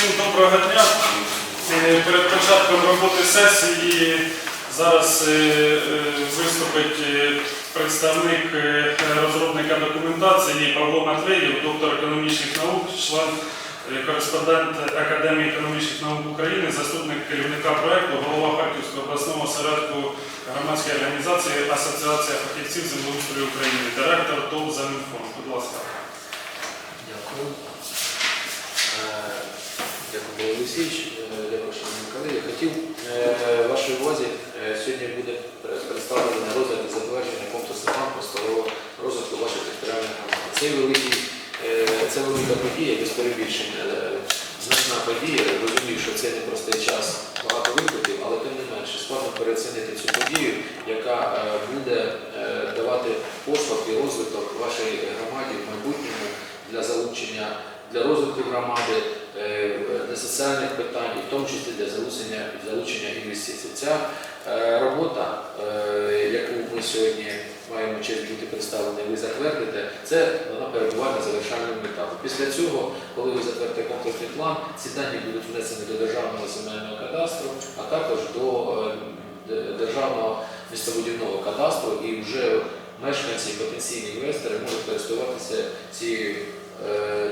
Всім доброго дня. Е, Перед початком роботи сесії зараз е, е, виступить представник розробника документації Павло Матвеєв, доктор економічних наук, член кореспондент Академії економічних наук України, заступник керівника проекту, голова Харківського обласного осередку громадської організації Асоціація фахівців землеустрою України, директор ТОВ «Земінформ». Будь ласка. Дякую. Дякую, Олексійович. Дякую, шановні колеги. Хотів е, вашій увазі е, сьогодні буде представлено розгляд і затвердження комплексного плану просторового розвитку ваших територіальних громад. Це великий, е, це велика подія, без перебільшення. Е, Значна подія. Розумію, що це не простий час, багато викликів, але тим не менше складно переоцінити цю подію, яка буде давати поштовх і розвиток вашій громаді в майбутньому для залучення для розвитку громади, для соціальних питань, і в тому числі для залучення, залучення інвестицій. Ця е, робота, е, яку ми сьогодні маємо честь бути представлені, ви затвердите, це вона перебуває на завершальному етапі. Після цього, коли ви затвердите комплексний план, ці дані будуть внесені до державного земельного кадастру, а також до е, державного містобудівного кадастру, і вже мешканці і потенційні інвестори можуть користуватися цією е,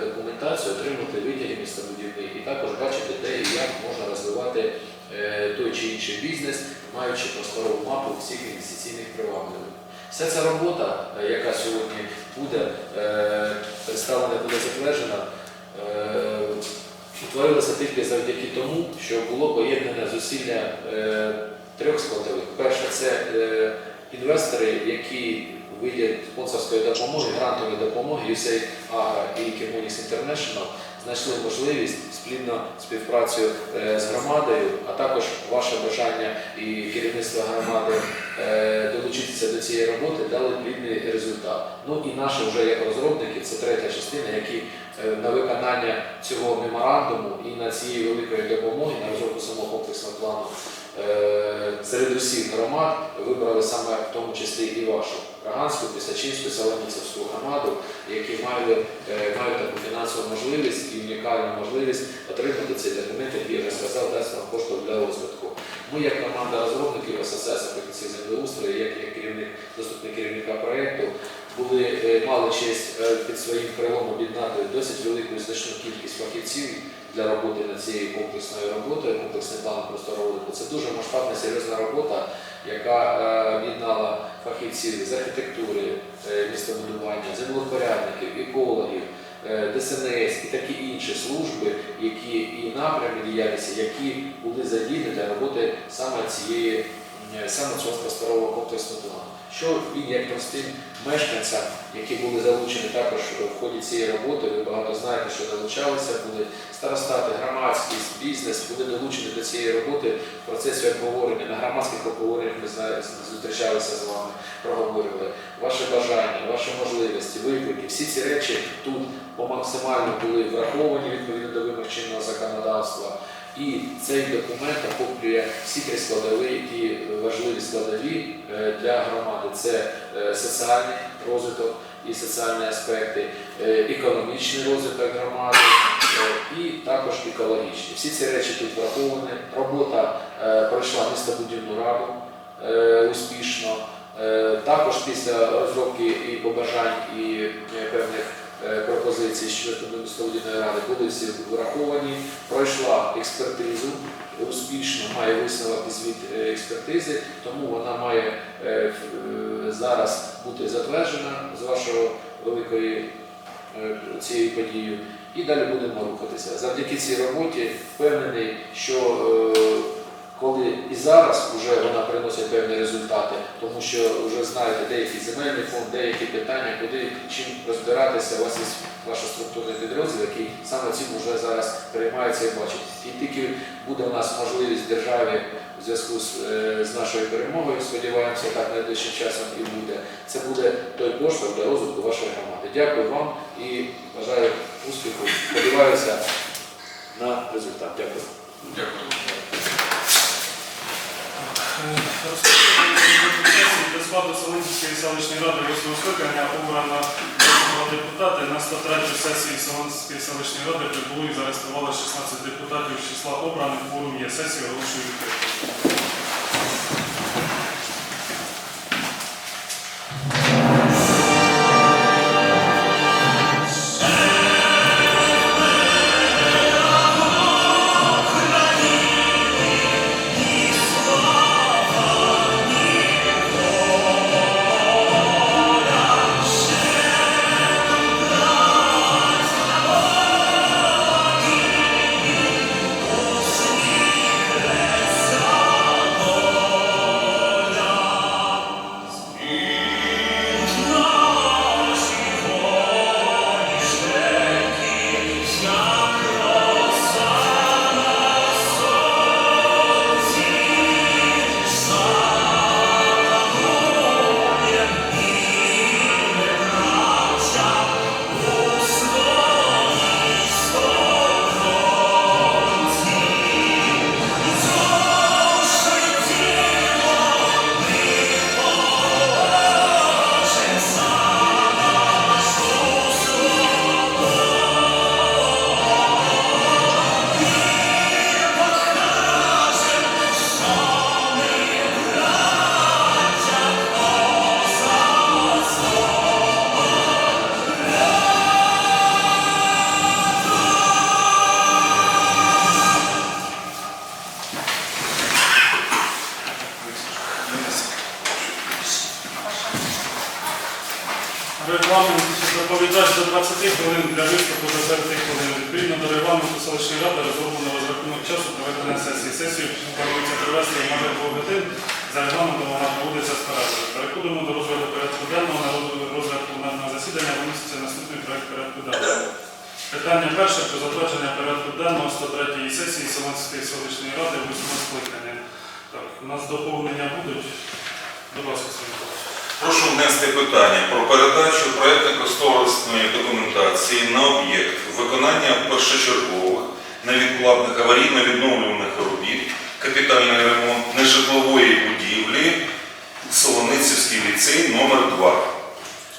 документацію, отримати витяги містобудівні і також бачити, де і як можна розвивати е, той чи інший бізнес, маючи просторову мапу всіх інвестиційних привабливих. Вся ця робота, е, яка сьогодні буде е, представлена, буде затверджена, е, утворилася тільки завдяки тому, що було поєднане зусилля е, трьох складових. Перше, це е, інвестори, які в спонсорської допомоги, грантової допомоги USAID Agro і Kemonis International знайшли можливість спільно співпрацю е, з громадою, а також ваше бажання і керівництво громади е, долучитися до цієї роботи дали плідний результат. Ну і наші вже як розробники, це третя частина, які е, на виконання цього меморандуму і на цієї великої допомоги на розробку самого комплексного плану серед усіх громад вибрали саме в тому числі і вашу Раганську, Пісачинську, Солоніцевську громаду, які мають, е, мають таку фінансову можливість і унікальну можливість отримати цей документ, який я вже сказав, дасть вам поштовх для розвитку. Ми, як команда розробників Асоціації фахівців землеустрою, як, як керівник, заступник керівника проєкту, були, е, мали честь е, під своїм крилом об'єднати досить велику значну кількість фахівців для роботи над цією комплексною роботою, комплексний план розвитку. Це дуже масштабна серйозна робота, яка е, об'єднала фахівців з архітектури, е, містобудування, землепорядників, екологів, е, ДСНС і такі інші служби, які і напрями діяльності, які були задіяні для роботи саме цієї саме цього просторового комплексного плану. Що він як простим мешканцям, які були залучені також в ході цієї роботи, ви багато знаєте, що долучалися, були старостати, громадськість, бізнес, були долучені до цієї роботи в процесі обговорення. На громадських обговореннях ми зустрічалися з вами, проговорювали ваше бажання, ваші можливості, виклики. Всі ці речі тут максимально були враховані відповідно до вимог чинного законодавства. І цей документ охоплює всі три складові, ті важливі складові е, для громади. Це е, соціальний розвиток і соціальні аспекти, е, економічний розвиток громади і також екологічний. Всі ці речі тут враховані. Робота пройшла містобудівну раду успішно. Також після розробки і побажань і певних е, пропозицій щодо містобудівної ради були всі враховані. Пройшла експертизу успішно, має висновок і звіт е, експертизи, тому вона має е, зараз бути затверджена з вашого великої цією подією. І далі будемо рухатися. Завдяки цій роботі впевнений, що коли і зараз вже вона приносить певні результати, тому що вже знаєте деякий земельний фонд, деякі питання, куди чим розбиратися, у вас є ваш структурний підрозділ, який саме цим вже зараз приймається і бачить. І тільки буде у нас можливість в державі в зв'язку з, е, з нашою перемогою, сподіваємося, так найближчим часом і буде. Це буде той поштовх для розвитку вашої громади. Дякую вам і бажаю успіху. Сподіваюся на результат. Дякую. Дякую. Розпочнемо роботу сесії до складу Солонської селищної ради восьмого скликання обрано депутати. На 103 сесії Солонської селищної ради прибули і зареєстрували 16 депутатів з числа обраних. Форум є. сесії оголошую відкритою. Ради розроблено розрахунок часу проведення сесії. Сесію планується провести межах двох годин. За регламентом вона проводиться з перервою. Переходимо до розгляду порядку денного. На розгляд пленарного засідання виноситься наступний проект порядку денного. Питання перше про затвердження порядку денного 103 сесії Солонської селищної ради 8 скликання. Так, у нас доповнення будуть. Будь ласка, Сергій Прошу внести питання про передачу проєктно-кошторисної документації на об'єкт виконання першочергових невідкладних аварійно-відновлюваних робіт, капітальний ремонт нежитлової будівлі Солоницівський ліцей номер 2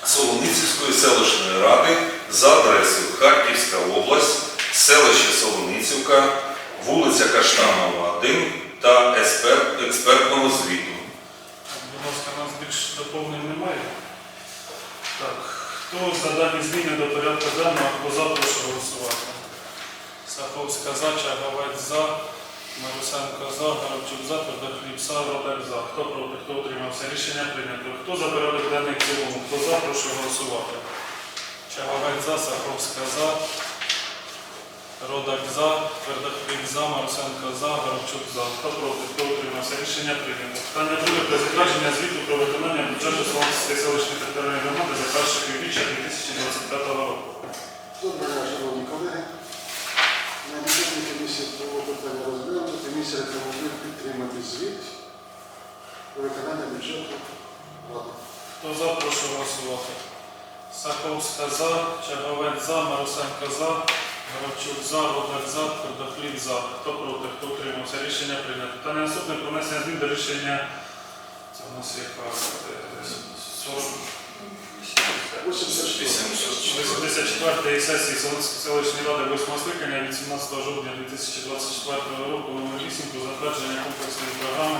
Солоницівської селищної ради за адресою Харківська область, селище Солоницівка, вулиця Каштанова, 1 та експерт- експертного звіту. Будь ласка, нас більш доповнень немає. Так, хто за дані зміни до порядку денного, хто за, голосувати. Саховська за, Чаговець за, Марусенко за, Горобчук за, Твердохліб за, Родак за. Хто проти, хто утримався? Рішення прийнято. Хто за порядок денний цілому, хто за, прошу голосувати. Чаговець за, Саховська за, Родак за, Твердохліб за, Марусенко за, Горобчук за. Хто проти, хто утримався? Рішення прийнято. Питання друге про затвердження звіту про виконання бюджету Солонської селищної територіальної громади за перше півріччя 2025 року. Доброго дня, шановні колеги. На бюджетній комісії було питання розглянуто. Комісія рекомендує підтримати звіт про виконання бюджету ради. Хто за, прошу голосувати. Саховська за, Чаговець за, Марусенко за, Горобчук за, Родак за, Твердохліб за. Хто проти, хто утримався? Рішення прийнято. Питання наступне про внесення змін до рішення. Це у нас е, 40 84. 84-ї сесії селищної ради 8 скликання від 17 жовтня 2024 року номер 8 про затвердження комплексної програми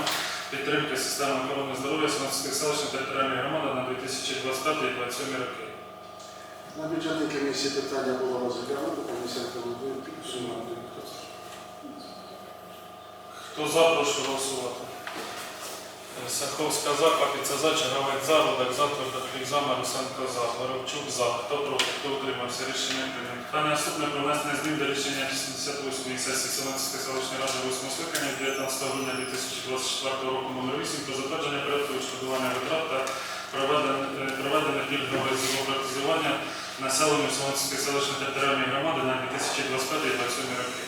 підтримки системи охорони здоров'я Солонської селищної територіальної громади на 2025-2027 роки. На бюджетній комісії питання було розглянуто. Комісія рекомендує підтримати. Хто за, прошу голосувати. Е, Саховська за, Папіця за, Рудак за, Твердохліб за, Марусенко за, Горобчук за. Хто проти, хто утримався? Рішення прийнято. Питання наступне про внесення змін до рішення 88-ї сесії Солонської селищної ради 8 скликання 19 грудня 2024 року номер 8 про затвердження порядку відшкодування витрат та проведення, е, проведення пільгового зобразування населенню Солонської селищної територіальної громади на 2025-2027 роки.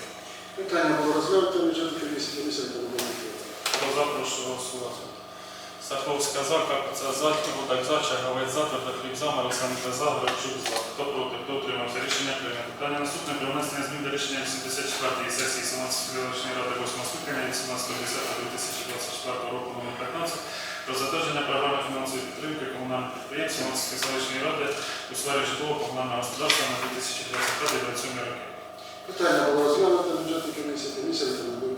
Питання було розглянуто. на бюджетній комісії комісія рекомендує за, прошу голосувати. Саховська за, Капиця за, Рудак за, Чаговець за, Твердохліб за, Марусенко за, Грабчук за. Хто проти, хто утримався? Рішення прийнято. Питання наступне про внесення змін до рішення 84-ї сесії Солонської селищної ради 8 скликання від 17.10.2024 року номер 15 про затвердження програми фінансової підтримки комунальних підприємств Луганської селищної ради у сфері житлово-комунального господарства на 2025-2027 роки. Питання було розглянуто бюджетній комісії, комісія рекомендує.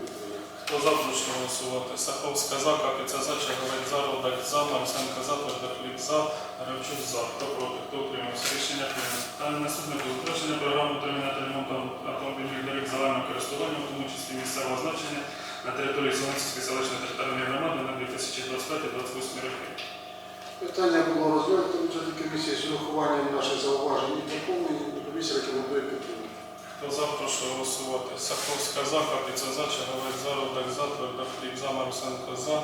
Хто за, прошу голосувати. Саховська за, Капіця за, Чаговець за, Рудак за, Марусенко за, Твердохліб за, Гравчук за. Хто проти, хто утримався? Рішення прийнято. Наступне затвердження програми та ремонту автомобільних доріг загального користування, в тому числі місцевого значення на території Солонцівської селищної територіальної громади на 2025-2028 роки. Питання було розглянуто бюджетній комісії з урахуванням наших зауважень і доповнень. Комісія рекомендує підтримати. За, прошу голосувати. Саховська за, Капіця за, Чаговець за, Рудак за, Твердохліб за, Марусенко за,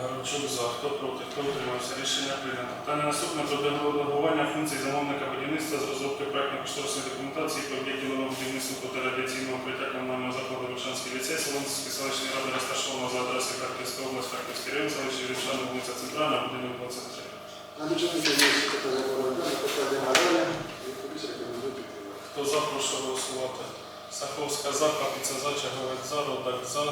Горобчук за. Хто проти, хто утримався? Рішення прийнято. Питання наступне про делегування функцій замовника будівництва з розробки проектно-кошторисної документації по об'єктів нового будівництва радіаційного укриття комунального закладу Вишанський ліцей Солонської селищної ради розташовано за адресою Харківська область, Харківський район, селище Віршана, вулиця Центральна, будинок 23. На бюджетній комісії питання було питання надалі, і комісія рекомендує підтримати. Хто за, прошу голосувати. Саховська за, Капіця за, Чаговець за, Родак за,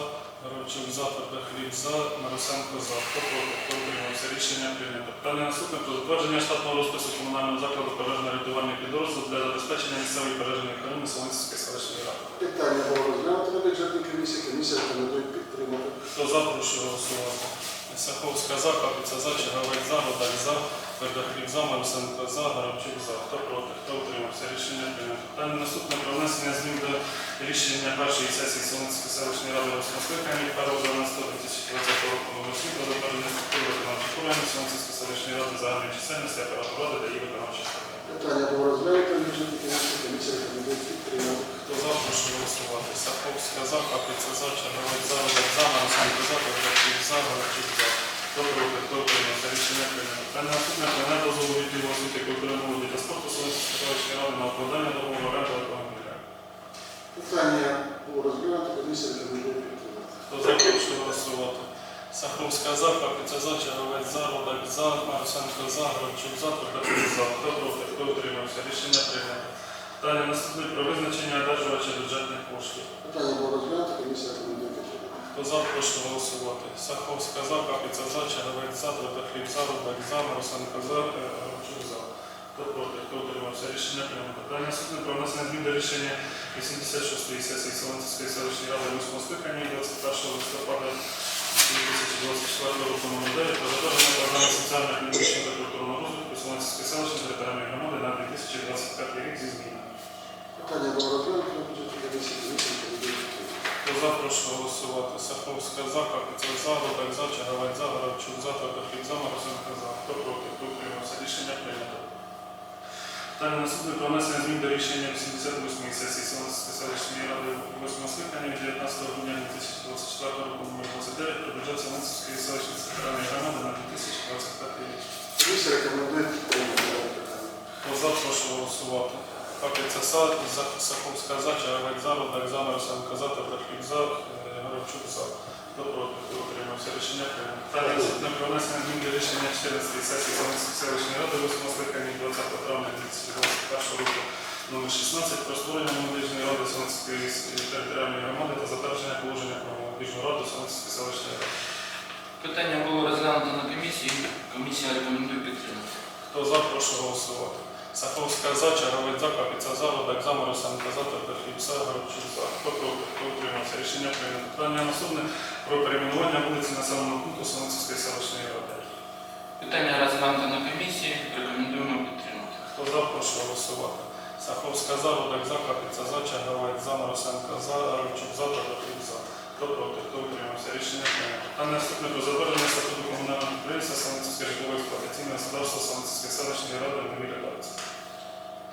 Горобчук за, Твердохліб за, Марусенко за. Хто проти, хто утримався? Рішення прийнято. Питання наступне про затвердження штатного розпису комунального закладу пожежно-рятувальних підрозділів для забезпечення місцевої пожежної охорони Солонської селищної ради. Питання було розглянуто на бюджетній комісії, комісія рекомендує підтримати. Хто за, прошу голосувати. Саховська за, Капіця за, Чаговець за, Родак за, Твердохліб за, Марусенко за, Горобчук за. Хто проти, хто утримався? Рішення прийнято. Питання наступне про внесення змін до рішення першої сесії Солонської селищної ради від 1.12.2020 року номер 7 про затвердження структури виконавчих органів Солонської селищної ради загальної чисельності апарату ради та її виконавчих органів. Питання було розглянуто на комісії, рекомендує підтримати. Хто за, прошу голосувати. Саховська за, Капиця за, Чорновець за, Рудак за, Марусенко за, Твердохліб за, Горобчук за. Хто проти, хто утримався? Рішення прийнято. Питання наступне про недозволу відділу освіти культури молоді та спорту Солонської селищної ради на укладання договору оренди автомобіля. Питання було розглянуто, комісія рекомендує підтримати. Хто за, прошу голосувати. Саховська за, Капиця за, Чорновець за, Рудак за, Марусенко за, Горобчук за, Твердохліб за. Хто проти, хто утримався? Рішення прийнято. Питання наступне про визначення одержувача бюджетних коштів. Питання було розглянуто, комісія рекомендує підтримати. Хто за, прошу голосувати. Саховська за, Капіця за, Черговець за, Твердохліб за, Рудак за, Марусенко за, е, за. Хто проти, хто утримався? Рішення прийнято. Питання про внесення змін до рішення 86-ї сесії Солонцівської селищної ради 8 скликання 21 листопада 2024 року номер 9 про затвердження програми соціально-економічного та культурного розвитку Солонцівської селищної територіальної громади на 2025 рік зі змінами. Питання було розглянуто на бюджетній комісії, за, прошу голосувати. Саховська за, Капиця за, Рудак за, Чаговець за, Горобчук за, Твердохліб за, Марусенко за. Хто проти, хто утримався? Рішення прийнято. Питання наступне про внесення змін до рішення 88-ї сесії селищної ради 8 скликання від 19 грудня 2024 року номер 29 про бюджет Солонської селищної центральної громади на 2025 рік. Комісія рекомендує підтримати питання. Хто за, прошу голосувати. Капиця за, За- Саховська за, Чаровець за, Рудак за, Марусенко за, Твердохліб за, е, Горобчук за. Хто проти, хто утримався? Рішення прийнято. Про внесення змін до рішення 14 сесії Солонської селищної ради 8 скликання 20 травня 2021 року номер 16 про створення молодіжної ради Солонської територіальної громади та затвердження положення про молодіжну раду Солонської селищної ради. Питання було розглянуто на комісії. Комісія рекомендує підтримати. Хто за, прошу голосувати. Саховська за, Чаровець за, Капіця за, Рудак за, Марусенко за, Твердохліб за, Горобчук за. Хто проти, хто утримався? Рішення прийнято. Питання наступне про перейменування вулиці населеного пункту Солонцівської селищної ради. Питання розглянуто на комісії. Рекомендуємо підтримати. Хто за, прошу голосувати. Саховська за, Рудак за, Капіця за, Чаровець за, Марусенко Хто проти, хто утримався? Рішення прийнято. Питання наступне про затвердження статуту комунального підприємства Солонцівське житлово-експлуатаційне господарство Солонцівської селищної ради в новій редакції.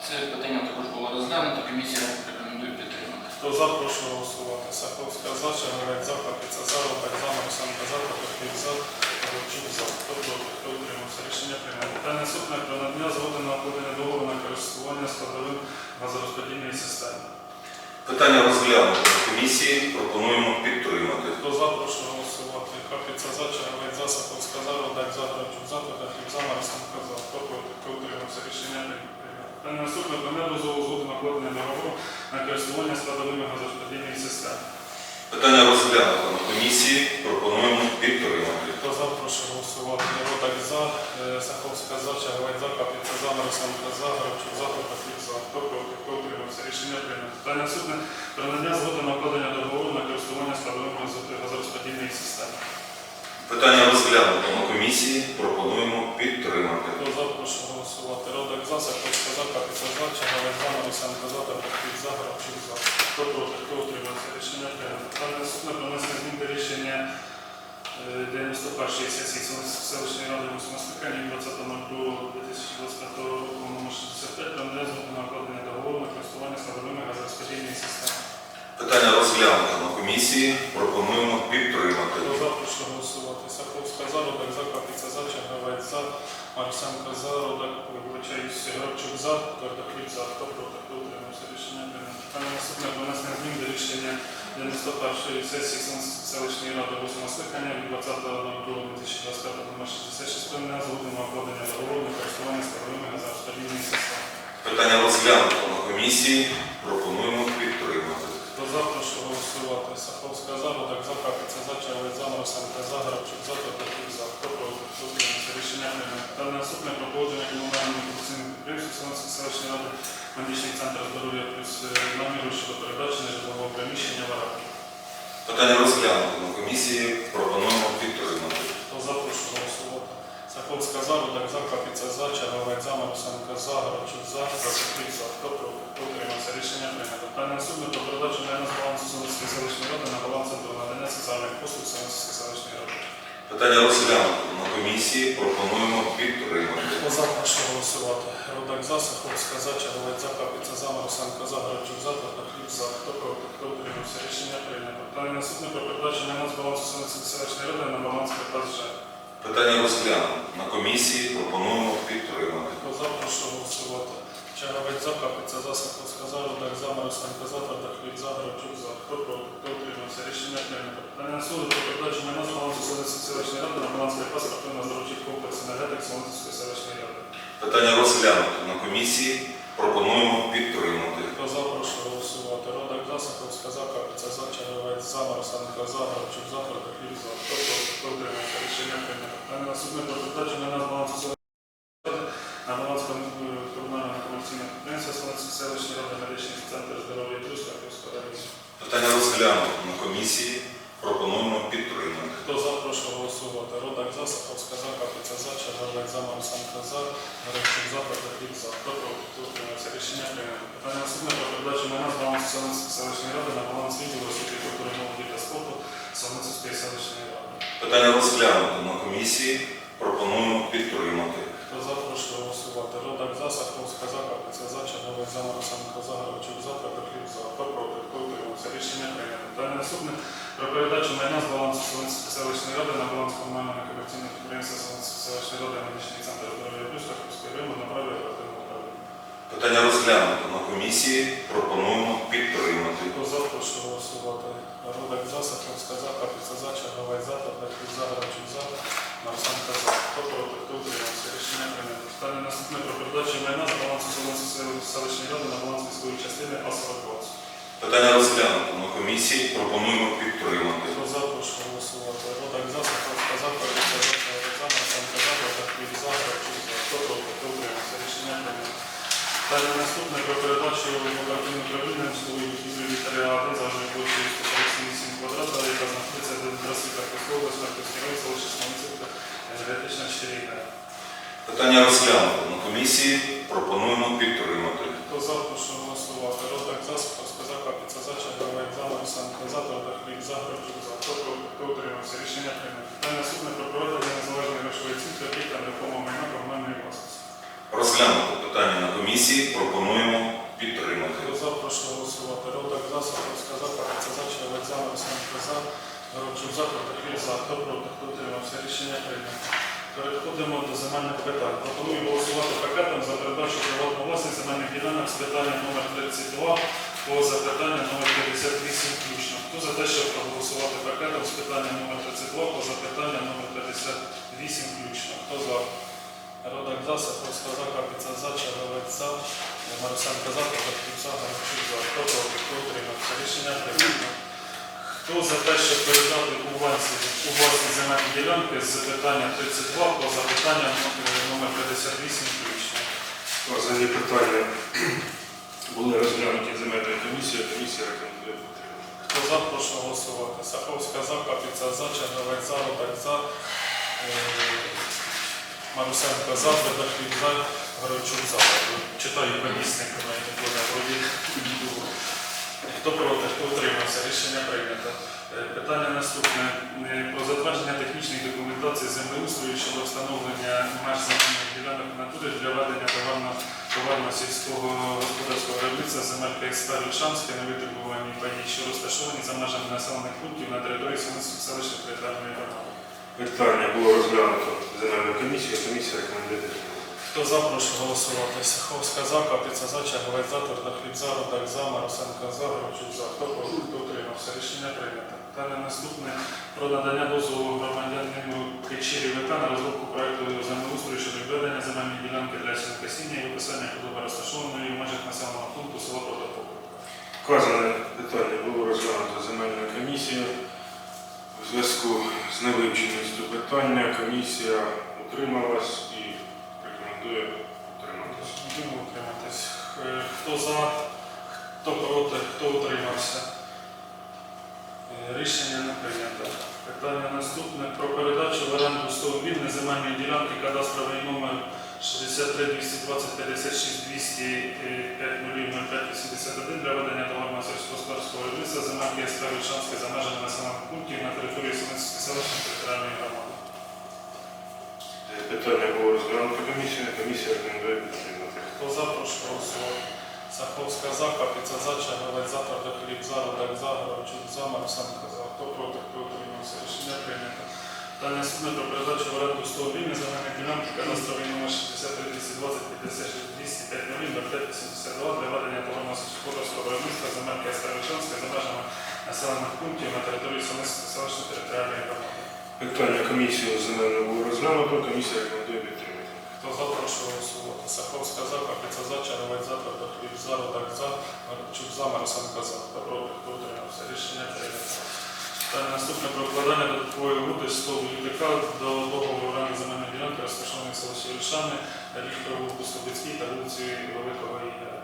Це питання також було розглянуто. Комісія рекомендує підтримати. Хто за, прошу голосувати. Саховська за, Чаговець за, Капіця за, Рудак за, Марусенко за, Твердохліб за, Горобчук за. Хто проти, хто утримався? Рішення прийнято. Питання наступне про надання згоди на укладення договору на користування складовим газорозподільної системи. Питання розглянуто комісії, пропонуємо підтримати. Хто за, прошу голосувати. Капіця за, Чаговець за, Саховська за, Рудак за, Горобчук за, Твердохліб за, Марусенко за. Хто проти, хто утримався? Рішення прийнято. Питання наступне про недозволу згоди на укладення договору на користування складовими газорозподільної системи. Питання розглянуто на комісії, пропонуємо підтримати. Хто за, прошу голосувати. Ротак за, Саховська за, Чаговець за, Капіца за, Марусенко за, за, за. Хто проти, хто утримався? Рішення прийнято. Питання наступне. Про надання згоди на укладення договору на користування складовим газорозподільної системи. Питання розглянуто на комісії. Пропонуємо підтримати. Хто за, прошу голосувати. Родак за, Саховська за, Капіца за, Чаговець за, Марусенко за, Протасюк за, Гравчук за. Хто проти, хто утримався? Рішення прийнято. Питання наступне. Про внесення змін до рішення 91 сесії селищної ради 8 скликання 20.02.2025 року номер 65 про надання згоди договору на користування складовими газорозподільної системи. Питання розглянуто на комісії. Пропонуємо підтримати. Хто за, прошу голосувати. Саховська за, Родак за, Капіця за, Чергавець за, Марсенко за, Родак, вибачаюсь, Грабчук за, Твердохліб за, хто проти, хто утримався. Рішення прийнято. Питання наступне про внесення змін до рішення 91-ї сесії селищної ради 8 скликання від 20.02.2025 номер 66 про надання обладнання на користування складовими газорозподільної системи. Питання розглянуто на комісії. Пропонуємо за, прошу голосувати. Саховська за, Родак за, Капіця за, Чавець за, Марсенка за, Грабчук за, Твердохліб за, хто проти, утримався. Рішення прийнято. Питання наступне про погодження комунального медицинного підприємства Селенської селищної ради медичний центр здоров'я плюс е, наміру щодо передачі нежитлового приміщення в оренду. Питання розглянуто на комісії. Пропонуємо підтримати. Хто за, прошу голосувати. Саховська за, Рудак за, Капіця за, Чаговець за, Марусенко за, Грабчук за. Хто утримався? Рішення прийнято. Питання наступне про передачу з балансу Селенської селищної ради на баланс центру надання соціальних послуг Селенської селищної ради. Питання розглянуто на комісії. Пропонуємо підтримати. За, прошу голосувати. Рудак за, Саховська за, Чаговець за, Капіця за, Марусенко за, Грабчук за. Хто утримався? Рішення прийнято. Питання наступне про передачу з балансу Селенської селищної ради на баланс КПЗЖ. Питання розглянуто на комісії. Пропонуємо підтримати. Хто за, голосувати. Чаговець за, Капиця за, Саховська за, Рудак за, Марусенко за, Твердохліб за, Грабчук за. Хто проти? Хто утримався? Рішення прийнято. Питання суду про передачу майна з Солонської селищної ради на баланс КП спортивно-здоровчих комплекс енергетик Солонської селищної ради. Питання розглянуто на комісії. Пропонуємо підтримати. Хто за, прошу голосувати. Родак за, Саховська за, Капиця за, Чаговець за, Марусенко за, Грабчук за, Твердохліб за. Хто утримався? Рішення прийнято. Наступне про передачу майна з балансу на баланс комунального комерційного підприємства селищної ради медичний центр здоров'я плюс Харківського району. Питання розглянуто на комісії. Пропонуємо підтримати. Хто за, прошу голосувати. Родак за, Саховська за, Капиця за, Чергавець за, Марусенко за, Гребчук за, Протохліб за. Хто проти? Хто? Рішення прийнято. Питання наступне про передачу майна з Солонської селищної ради на баланс відділу освіти, культури, молоді та спорту Солонської селищної ради. Питання розглянуто на комісії. Пропонуємо підтримати. Хто за, прошу голосувати. Родак за, Саховська за, Капиця за, Чергавець за, Марусенко за, Гребчук за, Протохліб за. Хто проти? Хто утримався? Рішення прийнято. Питання наступне про передачу майна з балансу Солонської селищної ради на баланс комунального комерційного підприємства Солонської селищної ради медичний центр здоров'я плюс Харківської району на праві оперативного управління. Питання розглянуто комісії. Пропонуємо підтримати. За, прошу голосувати. Родак за, Саховська за, Капіця за, Чаговець за, Таблетки за, Грачук за, Марсанка за. Хто проти, хто утримався? Рішення прийнято. Питання наступне про передачу майна з балансу Солонської селищної ради на баланс міської частини А-42. Питання розглянуто на комісії. Пропонуємо підтримати. Хто за, прошу голосувати. Далі наступне про передачу оперативне управління житлової будівлі літерія 1 за площею 148 квадрата, яка знаходиться Харківської області, Харківський район, селище Смолицівка, енергетична 4 га. Питання розглянуто на комісії. Пропонуємо підтримати. Хто за, прошу голосувати. Родак за, за, Капіця за, Чаговець за, Марусенко за, Твердохліб за, Грабчук за. Хто утримався? Рішення прийнято. Питання наступне про проведення незалежної грошової оцінки об'єкта нерухомого майна комунальної власності. Розглянуто питання на комісії. Пропонуємо підтримати. За, голосувати. Родак за, Саховська за, Капіця за, Чаговець за, Марусенко за, Горобчук за, Протокрів за, хто проти, хто утримався. Рішення прийнято. Переходимо до земельних питань. Пропоную голосувати пакетом за передачу приватної власності земельних ділянок з питання номер 32 по запитання номер 58 включно. Хто за те, щоб проголосувати пакетом з питання номер 32 по запитання номер 58 включно? Хто за? Родак за, Саховська за, Капіця за, Чаговець за, Марусенко за, Протокрів за. Хто проти, хто утримався. Рішення прийнято. Хто за те, щоб передати у власність земельні ділянки з питання 32 по запитання номер 58 включно? Вказані питання були розглянуті земельною комісією, комісія рекомендує підтримати. Хто за, прошу голосувати. Саховська за, Капіца за, Черновець за, Рудак за, е, Марусенко за, Бедахліб за, Горовчук за. Читаю у мене буде вроді. Хто проти, хто утримався, рішення прийнято. Е, Питання наступне. Е, Про затвердження технічних документацій землеустрою щодо встановлення меж земельних ділянок в натурі для ведення товарно сільського господарського виробництва земель КСП Лучанське на витребуванні паї, що розташовані за межами населених пунктів на території селищної територіальної громади. Питання було розглянуто земельною комісією, комісія рекомендує. Хто за, прошу голосувати. Саховська за, Капіца за, Чаговець за, Твердохліб за, Рудак за, Марусенко за, Горобчук за. Хто проти, хто утримався? Рішення прийнято. Питання наступне про надання дозволу громадянину Кичері ВК на розробку проекту землеустрою щодо відведення земельної ділянки для сінокосіння і виписання худоби розташованої в межах населеного пункту село Протопопівка. Вказане питання було розглянуто земельною комісією. У зв'язку з невивченістю питання комісія утрималась і рекомендує утриматися. Будемо утриматись. Е, Хто за, хто проти, хто утримався? Е, Рішення не прийнято. Питання наступне про передачу в оренду 100 вільної земельної ділянки кадастровий номер 63 220 56 205 05 81 для ведення товарного сільськогосподарського виробництва земельки СП Вільшанське за межами населених пунктів на території Сумської селищної територіальної громади. Е, Питання було розглянуто комісією, комісія рекомендує підтримати. Хто за, прошу голосувати. Саховська за, Капіця за, Чаговець за, Твердохліб за, Рудак за, Горовчук за, Марусенко за. Хто проти, хто утримався? Рішення прийнято. Та наступне про передачу в оренду 100 вільні земельної ділянки кадастровий номер 63 220 56 205 05 82 для ведення товарного сільськогосподарського виробництва земельки Старичанська за межами населених пунктів на території селищної територіальної громади. Питання комісії земельної було розглянуто, комісія рекомендує підтримати. Хто за, прошу голосувати. Саховська за, Капіця за, Чаровець за, Твердохліб за, Рудак за, Марчук за, Марусенко за. Хто хто утримався? Рішення прийнято. Та наступне про укладання додаткової угоди з ТОВ ЮТК до договору оренди земельної ділянки, розташованої в селищі Ільшани, рік провулку та вулиці Великого Ігоря.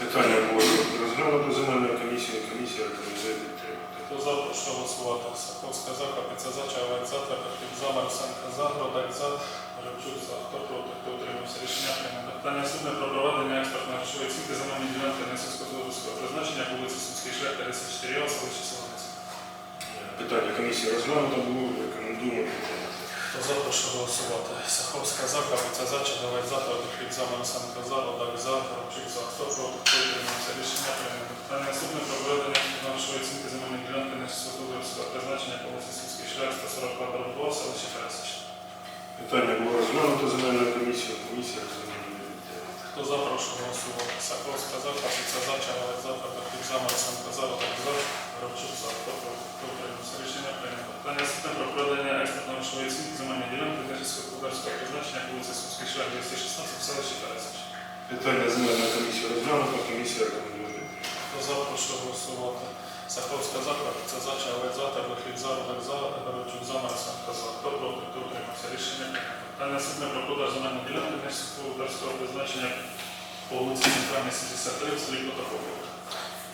Питання було розглянуто земельною комісією, комісія рекомендує підтримати. Хто за, прошу голосувати. Саховська за, Капіця за, Чаровець за, Твердохліб за, Марусенко за, Рудак за, Марчук за. Хто проти, хто утримався? Рішення прийнято. Питання наступне про проведення експертної грошової оцінки земельної ділянки на сільськогосподарського призначення вулиці Сумський шлях 34 А, селище Солониця. Питання комісії розглянуто було, рекомендуємо за, прошу голосувати. Саховська за, Капиця за, Чудовець за, Твердохліб за, Марусенко за, Родак за, Горобчук за. Хто проти, хто утримався? Рішення прийнято. Питання наступне про проведення грошової оцінки земельної ділянки на сільськогосподарського призначення по вулиці шлях 142 2 селище Пересич. Питання було розглянуто земельною комісією, комісія підтримати. Хто за, прошу голосувати. Саховська за, Капиця за, Чудовець за, Твердохліб за, Марусенко казав, так за, Горобчук за. Хто утримався? Рішення прийнято. Питання наступне про проведення експертної грошової оцінки земельної ділянки для сільськогосподарського призначення по вулиці Сумський шлях 216 селище Пересич. Питання земельної комісії розглянуто, комісія рекомендує. Хто за, прошу голосувати. Саховська за, Капиця за, Чавець за, Тербохліб за, Рудак за, Горобчук за, Марасенко за. Хто проти, хто утримався? Рішення прийнято. Та наступне про продаж земельної ділянки на сільськогосподарського призначення по вулиці Центральній 73 в селі Потапове.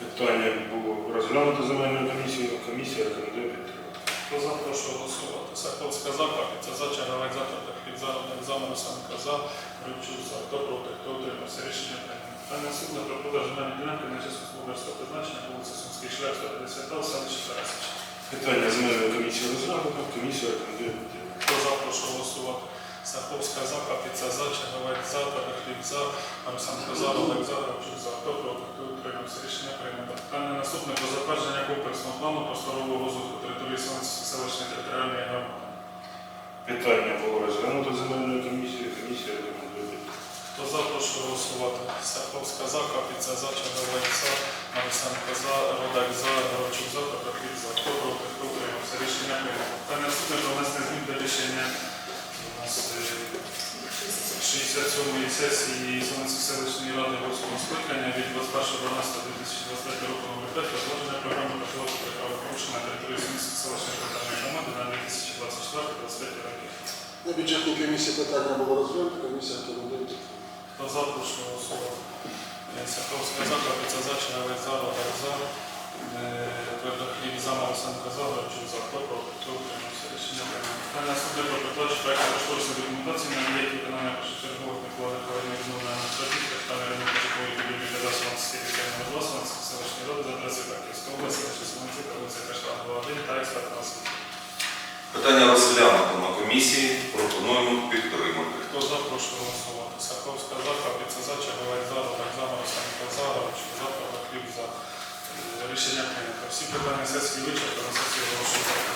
Питання було розглянуто земельною комісією, комісія рекомендує підтримати. Хто за, прошу голосувати. Саховська за, Капиця за, Чавець за, Тербохліб за, Рудак за, Марасенко за, Хто проти, хто утримався? Рішення прийнято. Та наступне про продаж земельної ділянки на сільськогосподарського призначення по вулиці Сумський шлях 150 в селищі Пересич. Питання земельної комісії розглянуто, комісія рекомендує підтримати. Хто за, прошу голосувати. Саховська за, Капіця за, Черговець за, Перехліб за, Марусенко за, Олег за, Гравчук за. Хто проти, хто утримався? Рішення прийнято. Питання наступне про затвердження комплексного плану просторового розвитку території Солонської селищної територіальної громади. Питання було розглянуто земельною комісією, комісія рекомендує. Хто за, прошу голосувати. Саховська за, Капіця за, Черговець за, Марусенко за, Родак за, Гравчук за, Перехліб за. Хто проти, хто утримався? Рішення прийнято. Питання наступне про внесення змін до рішення у нас е, 67-ї сесії Солонської селищної ради 8 скликання від 21.12.2023 року номер 5 розложення програми профілактики правопорушення на території селищної територіальної громади на 2024-2025 роки. На бюджетній комісії питання було розглянуто, комісія рекомендує підтримати. Хто за, прошу голосувати. Е, Саховська за, Капиця за, Чигавець за, Ротар за, Е, Твердохліб за, Марусенко за, Горчук за, хто проти, хто утримався. Рішення прийнято. Питання наступне про передачу проекту кошторисної документації на об'єкті виконання першочергових накладних аварійних відновлення робіт, капітальний ремонт житлової будівлі для Засованської територіальної власності селищної ради за адресою Харківської області, селища Семенцівка, вулиця Каштанова, 1 та експертна освіта. Питання розглянуто на комісії. Пропонуємо підтримати. Хто за, прошу голосувати. Саховська за, Капіцеза, Чагалай за, Рокзама, Руслан Казарович, за, Павлик за. Е, рішення прийнято. Всі питання сесії вичерпано, сесії голосування.